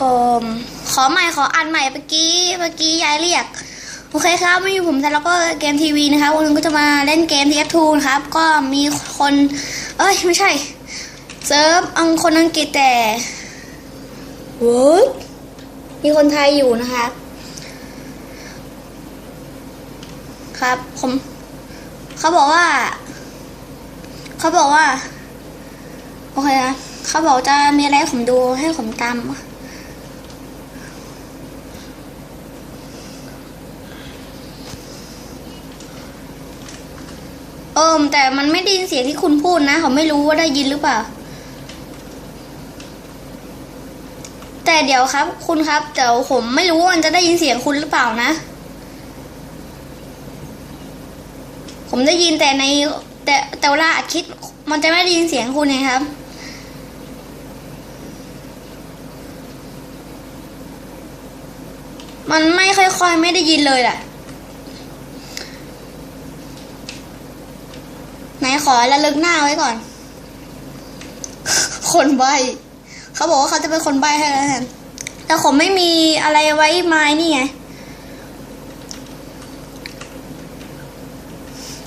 ออขอใหม่ขออันใหม่เมื่อกี้เมื่อกี้ยายเรียก โอเคครับไม่อยู่ผมแต่แล้วก็เกมทีวีนะครับวันนี้ก็จะมาเล่นเกม TF2 นะครับ ก็มีคน เอ้ย ไม่ใช่ เซิร์ฟอังคนอังกฤษแต่เว้ยมีคนไทยอยู่นะครับครับผมเขาบอกว่า เขาบอกว่า โอเคนะเขาบอกจะมีอะไรให้ผมดูให้ผมตาม อิมแต่มันไม่ได้ยินเสียงที่คุณพูดนะผมไม่รู้ว่าได้ยินหรือเปล่า แต่เดี๋ยวครับ คุณครับเดี๋ยวผมไม่รู้ว่ามันจะได้ยินเสียงคุณหรือเปล่านะ ผมได้ยินแต่ใน แต่แต่เวลาอัดคลิปมันจะไม่ได้ยินเสียงคุณไงครับมันไม่ค่อยๆไม่ได้ยินเลยแหละ ไหน ขอระลึกหน้าไว้ก่อน คนใบเขาบอกว่าเขาจะเป็นคนใบให้แล้วแทนแต่ผมไม่มีอะไรไว้ไม้นี่ไง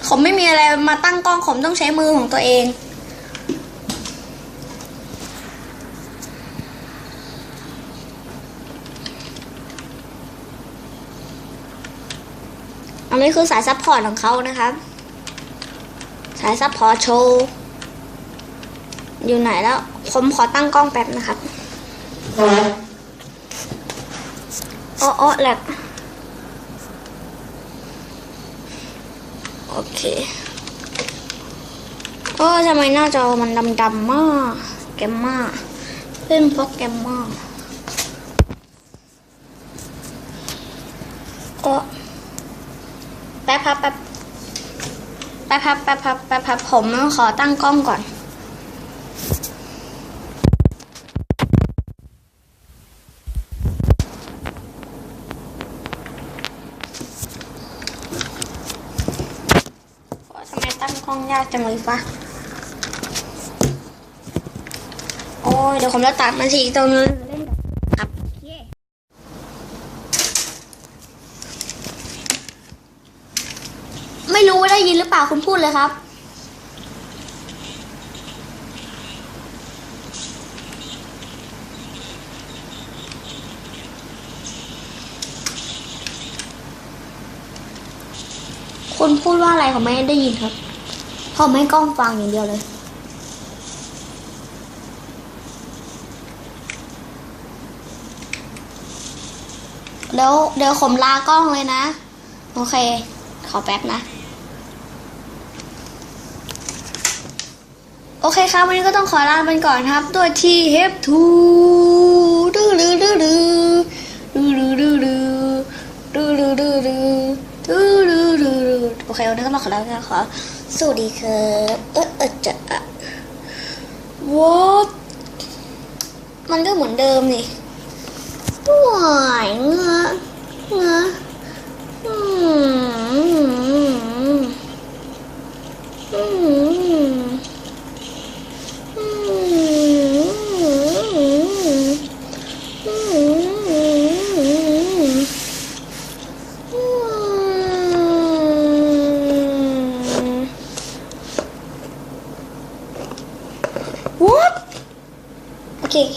ผมไม่มีอะไรมาตั้งกล้องผมต้องใช้มือของตัวเองอันนี้คือสายซัพพอร์ตของเขานะครับ สายซัพพอร์โชว์อยู่ไหนแล้ว ผมขอตั้งกล้องแป๊บนะครับอ้ออ้อแหลกโอเคโอ้ทำไมหน้าจอมันดำๆมากแกมมากเล่นโปรแกมมาก็แป๊บครับแป๊บ ป๊บครับแป๊บครับแป๊บครับผมขอตั้งกล้องก่อน ทำไมตั้งกล้องยากจังเลยฟะโอ้ยเดี๋ยวผมจะตัดมันทีตรงนี้ล่นกับครับเย่ ไม่รู้ว่าได้ยินหรือเปล่าคุณพูดเลยครับคุณพูดว่าอะไรผมไม่ได้ยินครับผมให้กล้องฟังอย่างเดียวเลยเดี๋ยวเดี๋ยวผมลากล้องเลยนะ โอเค ขอแป๊บนะ โอเคครับ วันนี้ก็ต้องขอลาไปก่อนครับ ด้วยที่เฮปทูดื้อดื้อดื้อดื้อดื้อดื้อดื้อดื้อดื้อดื้อดื้อดื้อดื้อดื้อดื้อโอเควันนี้ก็มาขอลาไปก่อนขอสวัสดีครับเออเออจะอะ what มันก็เหมือนเดิมนี่หวายเงอะเงอะอื Okay.